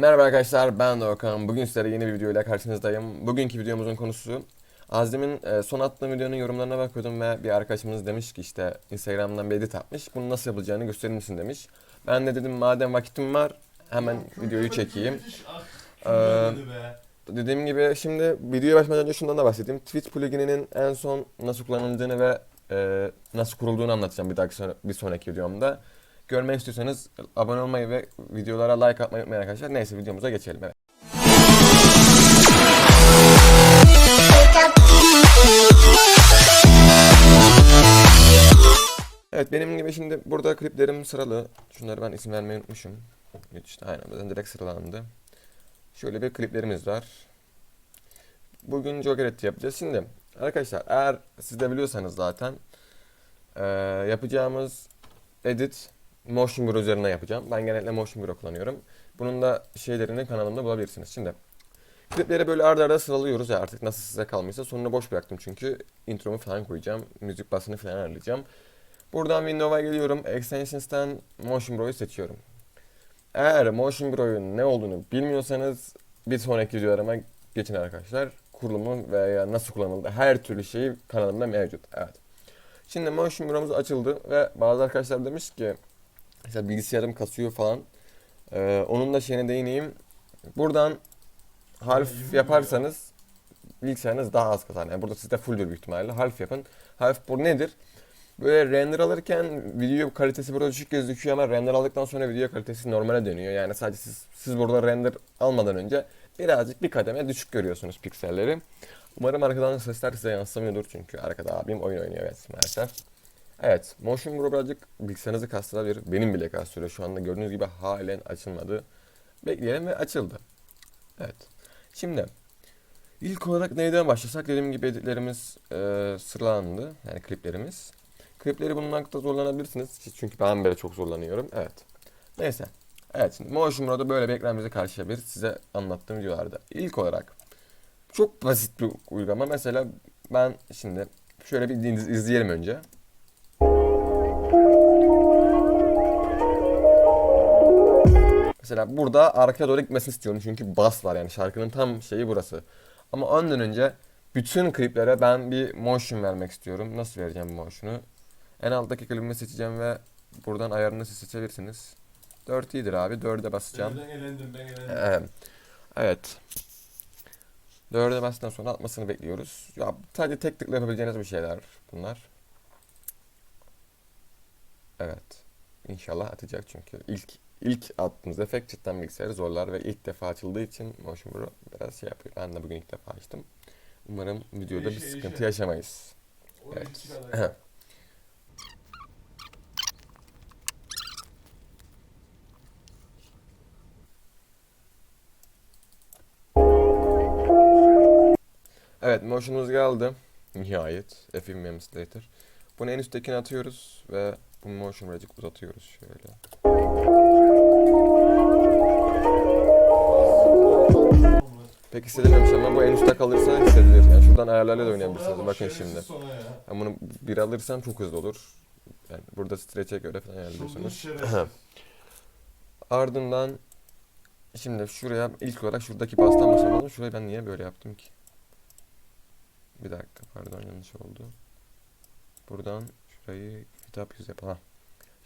Merhaba arkadaşlar ben Doğukan. Bugün sizlere yeni bir videoyla karşınızdayım. Bugünkü videomuzun konusu Azim'in e, son attığım videonun yorumlarına bakıyordum ve bir arkadaşımız demiş ki işte Instagram'dan bir edit atmış. Bunu nasıl yapılacağını gösterir misin demiş. Ben de dedim madem vakitim var hemen videoyu çekeyim. Ee, Dediğim gibi şimdi videoya başlamadan önce şundan da bahsedeyim. Twitch plugininin en son nasıl kullanıldığını ve e, nasıl kurulduğunu anlatacağım bir dahaki bir sonraki videomda. Görmek istiyorsanız abone olmayı ve videolara like atmayı unutmayın arkadaşlar. Neyse videomuza geçelim. Evet. Evet benim gibi şimdi burada kliplerim sıralı. Şunları ben isim vermeyi unutmuşum. İşte aynen zaten direkt sıralandı. Şöyle bir kliplerimiz var. Bugün Joker Edit yapacağız. Şimdi arkadaşlar eğer siz de biliyorsanız zaten eee, yapacağımız edit Motion Blur üzerine yapacağım. Ben genellikle Motion Blur kullanıyorum. Bunun da şeylerini kanalımda bulabilirsiniz. Şimdi klipleri böyle arda arda sıralıyoruz ya artık nasıl size kalmışsa sonunu boş bıraktım çünkü intromu falan koyacağım. Müzik basını falan ayarlayacağım. Buradan Windows'a geliyorum. Extensions'tan Motion Blur'u seçiyorum. Eğer Motion Blur'un ne olduğunu bilmiyorsanız bir sonraki videolarıma geçin arkadaşlar. Kurulumu veya nasıl kullanıldı her türlü şeyi kanalımda mevcut. Evet. Şimdi Motion Blur'umuz açıldı ve bazı arkadaşlar demiş ki mesela bilgisayarım kasıyor falan. Ee, onun da şeyine değineyim. Buradan harf yaparsanız bilgisayarınız daha az kasar. Yani burada sizde fulldür büyük ihtimalle. Harf yapın. Harf bu nedir? Böyle render alırken video kalitesi burada düşük gözüküyor ama render aldıktan sonra video kalitesi normale dönüyor. Yani sadece siz, siz burada render almadan önce birazcık bir kademe düşük görüyorsunuz pikselleri. Umarım arkadan sesler size yansımıyordur çünkü arkada abim oyun oynuyor maalesef. Evet, Motion Blur birazcık bilgisayarınızı kastırabilir. Benim bile kastırıyor. Şu anda gördüğünüz gibi halen açılmadı. Bekleyelim ve açıldı. Evet. Şimdi ilk olarak neyden başlasak? Dediğim gibi editlerimiz e, sıralandı. Yani kliplerimiz. Klipleri bulmakta zorlanabilirsiniz. Çünkü ben bile çok zorlanıyorum. Evet. Neyse. Evet şimdi Motion Blur'da böyle bir ekran bizi karşılayabilir. Size anlattığım videolarda. İlk olarak çok basit bir uygulama. Mesela ben şimdi şöyle bir iz- izleyelim önce. Mesela burada arkaya doğru gitmesini istiyorum çünkü bas var yani şarkının tam şeyi burası. Ama ondan önce bütün kliplere ben bir motion vermek istiyorum. Nasıl vereceğim bu motion'u? En alttaki klibimi seçeceğim ve buradan ayarını siz seçebilirsiniz. 4 iyidir abi. 4'e basacağım. Ben elendim ben elendim. Ee, evet. 4'e bastıktan sonra atmasını bekliyoruz. Ya sadece tek tıkla yapabileceğiniz bir şeyler bunlar. Evet. İnşallah atacak çünkü ilk ilk attığımız efekt cidden bilgisayarı zorlar ve ilk defa açıldığı için Motion Blur biraz şey yapıyor. Ben de bugün ilk defa açtım. Umarım videoda bir sıkıntı yaşamayız. Evet. Evet, motion'umuz geldi. Nihayet. F Memes Later. Bunu en üsttekine atıyoruz ve bu motion birazcık uzatıyoruz şöyle. Pek hissedilmemiş ama bu en üstte kalırsa hissedilir. Yani şuradan ayarlarla da oynayabilirsiniz. Bakın bak, şimdi. ya. Ben bunu bir alırsam çok hızlı olur. Yani burada stretch'e göre falan ayarlıyorsunuz. Ardından şimdi şuraya ilk olarak şuradaki bastan başlayalım. Şurayı ben niye böyle yaptım ki? Bir dakika pardon yanlış oldu. Buradan şurayı hitap yüz yapalım.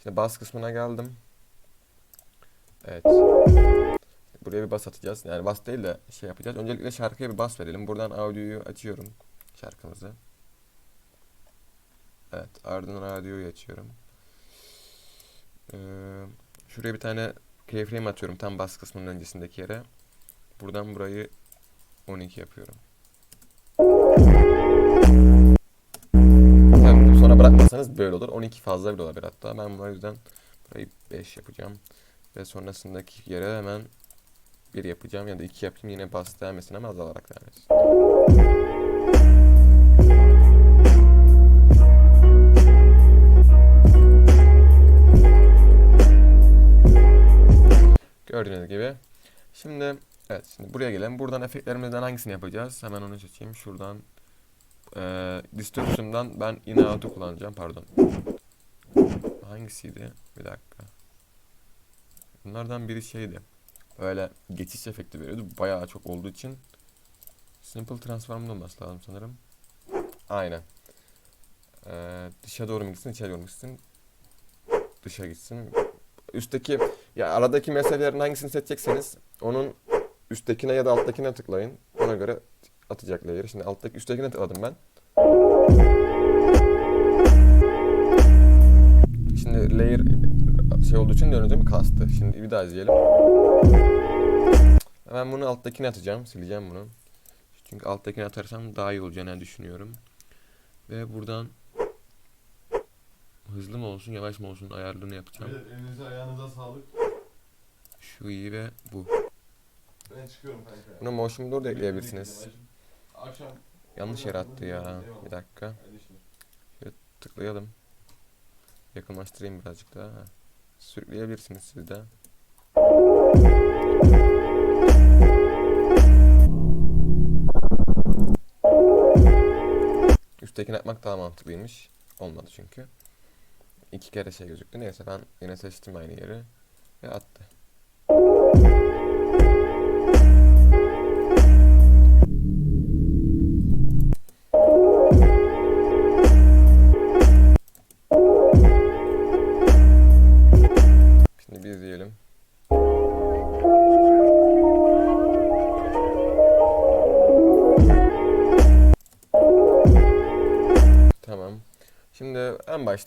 Şimdi bas kısmına geldim. Evet. Buraya bir bas atacağız. Yani bas değil de şey yapacağız. Öncelikle şarkıya bir bas verelim. Buradan audioyu açıyorum şarkımızı. Evet, ardından radyoyu açıyorum. Ee, şuraya bir tane keyframe atıyorum tam bas kısmının öncesindeki yere. Buradan burayı 12 yapıyorum. Sonra bırakmazsanız böyle olur. 12 fazla bile olabilir hatta. Ben bu yüzden burayı 5 yapacağım. Ve sonrasındaki yere hemen 1 yapacağım ya da 2 yapayım yine bas devam etsin ama azalarak devam etsin. Gördüğünüz gibi. Şimdi evet şimdi buraya gelelim. Buradan efektlerimizden hangisini yapacağız? Hemen onu seçeyim. Şuradan eee Distortion'dan ben in out'u kullanacağım. Pardon. Hangisiydi? Bir dakika. Bunlardan biri şeydi. Böyle geçiş efekti veriyordu. Bayağı çok olduğu için Simple Transform'da olması lazım sanırım. Aynen. Ee, dışa doğru mu gitsin, içe doğru mu gitsin? Dışa gitsin. Üstteki, ya aradaki mesafelerin hangisini seçecekseniz onun üsttekine ya da alttakine tıklayın. Ona göre atacak layer'ı. Şimdi alttaki, üsttekine tıkladım ben. Şimdi layer şey olduğu için gibi kastı. Şimdi bir daha izleyelim. Ben bunu alttakine atacağım. Sileceğim bunu. Çünkü alttakine atarsam daha iyi olacağını düşünüyorum. Ve buradan hızlı mı olsun yavaş mı olsun ayarlarını yapacağım. Beyler elinize ayağınıza sağlık. Şu iyi ve bu. Ben çıkıyorum kanka. Buna motion blur da ekleyebilirsiniz. Akşam. Yanlış yere attı ya. Bir dakika. İşler. Tıklayalım. Yakınlaştırayım birazcık daha. Ha. Sürükleyebilirsiniz siz de. Üsttekini yapmak daha mantıklıymış. Olmadı çünkü. İki kere şey gözüktü. Neyse ben yine seçtim aynı yeri. Ve attı.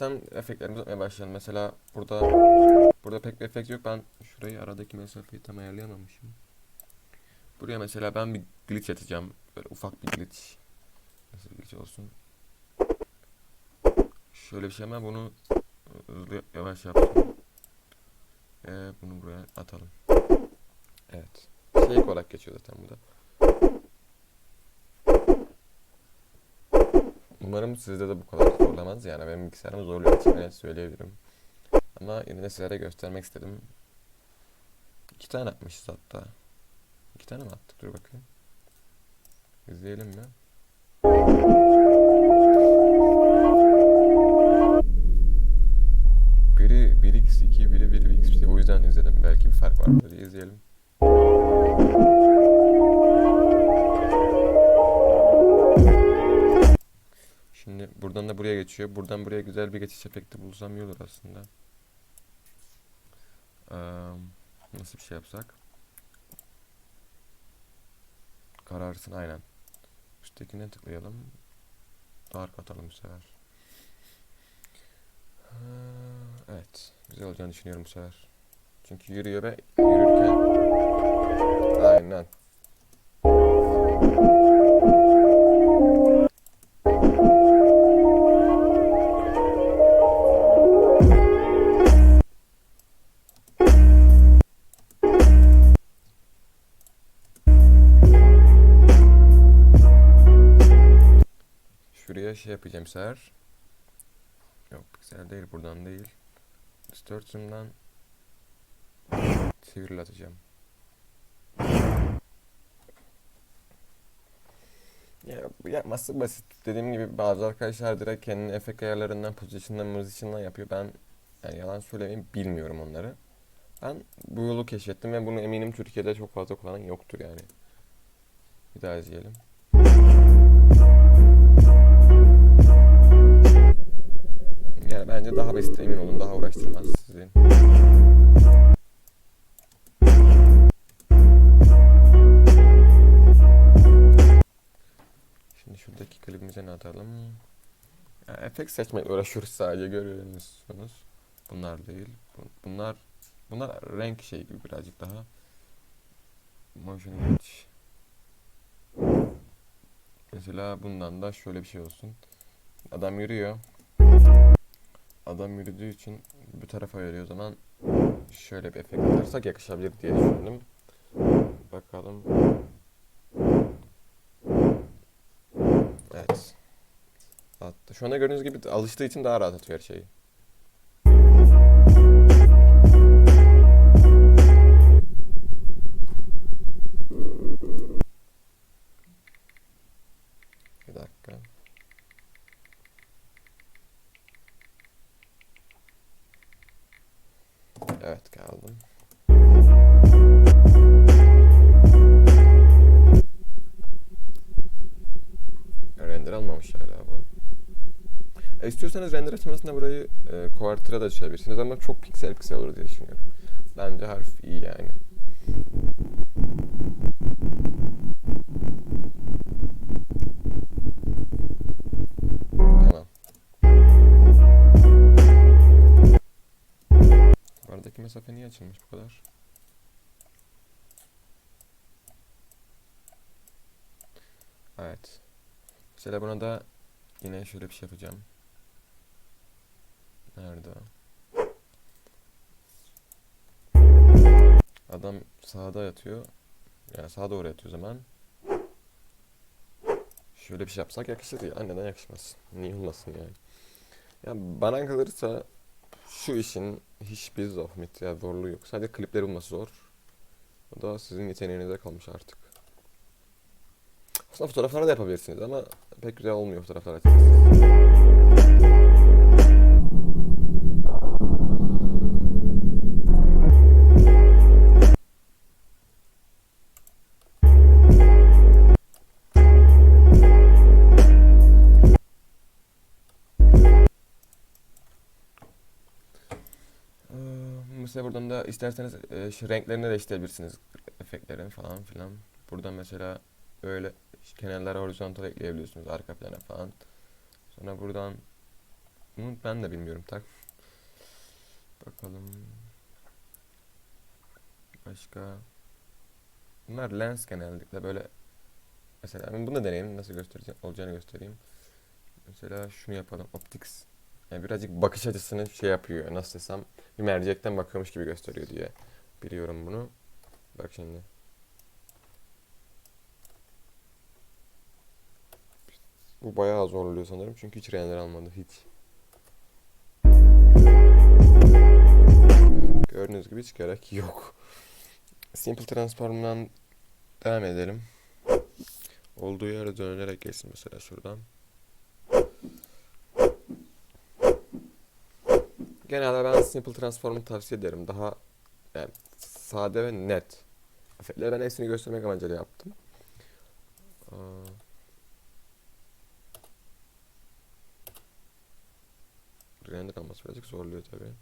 En baştan efektlerimizi yapmaya başlayalım. Mesela burada burada pek bir efekt yok. Ben şurayı aradaki mesafeyi tam ayarlayamamışım. Buraya mesela ben bir glitch atacağım. Böyle ufak bir glitch. Nasıl glitch olsun? Şöyle bir şey ama bunu hızlı yavaş yaptım. Ee, bunu buraya atalım. Evet. Şey olarak geçiyor zaten bu da. Umarım sizde de bu kadar zorlamaz. Yani benim bilgisayarım zorluyor net söyleyebilirim. Ama yine de sizlere göstermek istedim. İki tane atmışız hatta. İki tane mi attık? Dur bakayım. İzleyelim mi? Biri 1x2, biri 1x1. O yüzden izledim. Belki bir fark vardır izleyelim. Geçiyor. Buradan buraya güzel bir geçiş efekti bulsam iyi olur aslında. Eee, nasıl bir şey yapsak? Kararsın aynen. Üsttekine tıklayalım. Dark atalım bu sefer. Evet. Güzel olacağını düşünüyorum bu sefer. Çünkü yürüyor ve yürürken yapacağım. Yok güzel değil buradan değil. Distortion'dan sivrilatacağım. Ya bu yapması basit. Dediğim gibi bazı arkadaşlar direkt kendi efekt ayarlarından, position'dan, position'dan yapıyor. Ben yani yalan söylemeyeyim bilmiyorum onları. Ben bu yolu keşfettim ve bunu eminim Türkiye'de çok fazla kullanan yoktur yani. Bir daha izleyelim. Bence daha basit emin olun daha uğraştırmaz sizi. Şimdi şuradaki klibimize ne atalım? Ya, efekt seçmekle uğraşıyoruz sadece görüyorsunuz. Bunlar değil. Bu- Bunlar bunlar renk şey gibi birazcık daha. Motion image. Mesela bundan da şöyle bir şey olsun. Adam yürüyor. Adam yürüdüğü için bu tarafa yürüyor o zaman şöyle bir efekt atarsak yakışabilir diye düşündüm. Bakalım. Evet. Attı. Şu anda gördüğünüz gibi alıştığı için daha rahat atıyor her şeyi. İstiyorsanız render aşamasında burayı e, quarter'a da düşebilirsiniz ama çok piksel piksel olur diye düşünüyorum. Bence harf iyi yani. Tamam. Aradaki mesafe niye açılmış bu kadar? Evet. Mesela buna da yine şöyle bir şey yapacağım. Nerede? Adam sağda yatıyor. Yani sağa doğru yatıyor zaman. Şöyle bir şey yapsak yakışır ya. Neden yakışmaz? Niye olmasın yani? Ya bana kalırsa şu işin hiçbir zahmet ya zorluğu yok. Sadece klipleri bulması zor. O da sizin yeteneğinize kalmış artık. Aslında fotoğrafları da yapabilirsiniz ama pek güzel olmuyor fotoğraflar açıkçası. Mesela buradan da isterseniz e, renklerini değiştirebilirsiniz efektlerin falan filan. Buradan mesela böyle kenarlara horizontal ekleyebiliyorsunuz arka plana falan. Sonra buradan bunu ben de bilmiyorum tak. Bakalım. Başka. Bunlar lens genellikle böyle mesela ben bunu da deneyeyim nasıl göstereceğim olacağını göstereyim. Mesela şunu yapalım. Optics. Yani birazcık bakış açısını şey yapıyor. Nasıl desem bir mercekten bakıyormuş gibi gösteriyor diye biliyorum bunu. Bak şimdi. Bu bayağı zorluyor sanırım çünkü hiç render almadı hiç. Gördüğünüz gibi hiç gerek yok. Simple Transform'dan devam edelim. Olduğu yere dönerek geçsin mesela şuradan. Genelde ben Simple Transform'u tavsiye ederim. Daha yani sade ve net. Efektleri ben hepsini göstermek amacıyla yaptım. Aa. Render alması birazcık zorluyor tabii.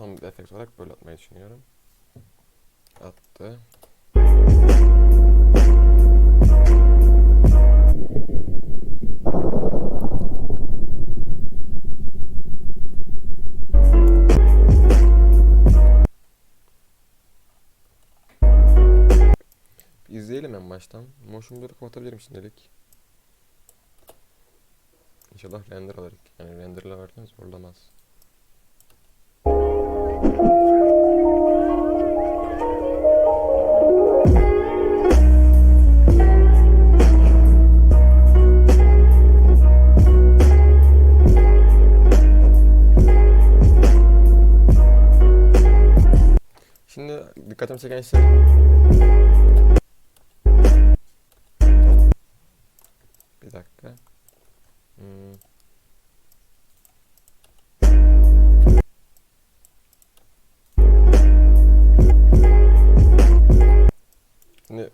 Son bir efekt olarak böyle atmayı düşünüyorum. Attı. Bir en baştan. Motion Blur'ı kapatabilirim şimdilik. İnşallah render alır. Yani renderlarken zorlamaz. Dikkatimi çeken şey Bir dakika. Hmm. Şimdi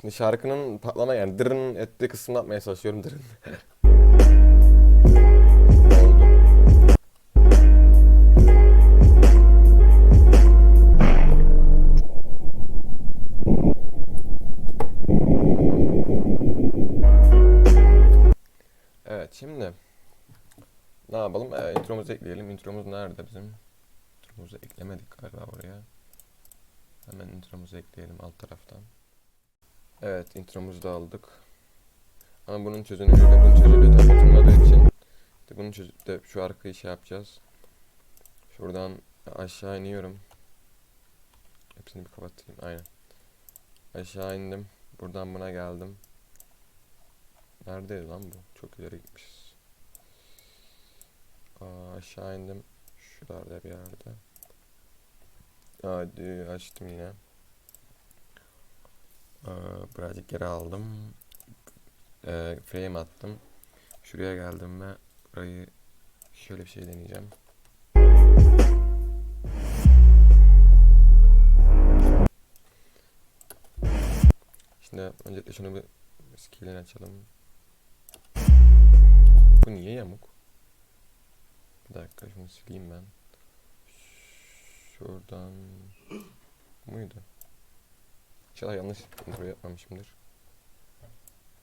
Şimdi şarkının patlama yani dırın ettiği kısmını yapmaya çalışıyorum dırın. ekleyelim. Intromuz nerede bizim? Intromuzu eklemedik galiba oraya. Hemen intromuzu ekleyelim alt taraftan. Evet intromuzu da aldık. Ama bunun çözünürlüğü bunun çözünürlüğü tam oturmadığı için işte bunun de şu arkayı şey yapacağız. Şuradan aşağı iniyorum. Hepsini bir kapatayım. Aynen. Aşağı indim. Buradan buna geldim. Neredeydi lan bu? Çok ileri gitmişiz. Aa, aşağı indim. Şuralarda bir yerde. Hadi açtım yine. Aa, birazcık geri aldım. Ee, frame attım. Şuraya geldim ve burayı şöyle bir şey deneyeceğim. Şimdi öncelikle şunu bir skill'ini açalım. Bu niye yamuk? Bir dakika şunu sileyim ben. Şuradan muydu? İnşallah yanlış intro yapmamışımdır.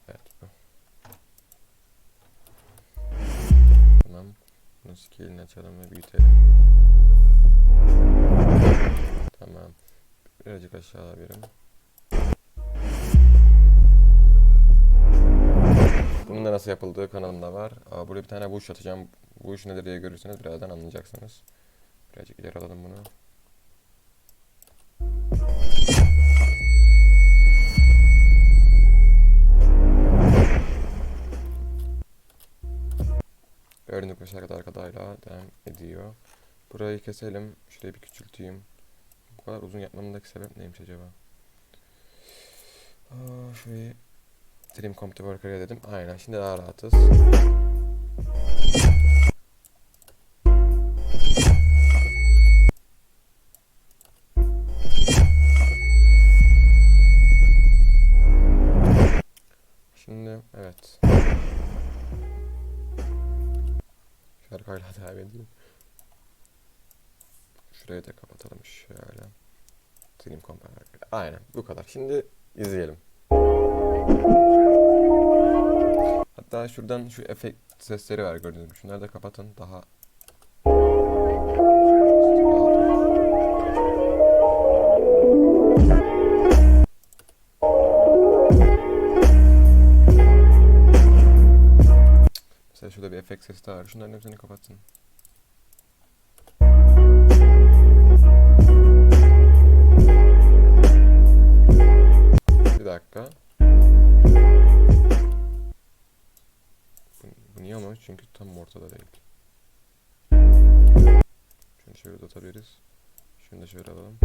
Evet bu. Tamam. Bunu scale'ini açalım ve büyütelim. Tamam. Birazcık aşağı alabilirim. Bunun da nasıl yapıldığı kanalımda var. Aa, buraya bir tane buş atacağım. Bu iş nedir diye görürseniz birazdan anlayacaksınız. Birazcık ileri alalım bunu. Gördüğünüz gibi şarkı arkadayla devam ediyor. Burayı keselim. Şurayı bir küçülteyim. Bu kadar uzun yapmamdaki sebep neymiş acaba? Aa, şurayı Dream Computer Worker'a dedim. Aynen şimdi daha rahatız. Şurayı da kapatalım şöyle. Dream Worker. Aynen bu kadar. Şimdi izleyelim. Hatta şuradan şu efekt sesleri var gördüğünüz gibi. Şunları da kapatın daha Mesela şurada bir efekt sesi daha var. Şunların hepsini kapatsın. Ortada değil. Şunu şöyle atabiliriz. Şunu da şöyle alalım.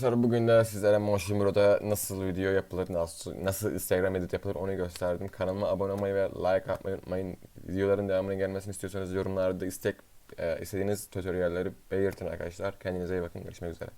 Arkadaşlar bugün de sizlere Motion Bro'da nasıl video yapılır, nasıl, nasıl Instagram edit yapılır onu gösterdim. Kanalıma abone olmayı ve like atmayı unutmayın. Videoların devamının gelmesini istiyorsanız yorumlarda istek, e, istediğiniz tutorialleri belirtin arkadaşlar. Kendinize iyi bakın. Görüşmek üzere.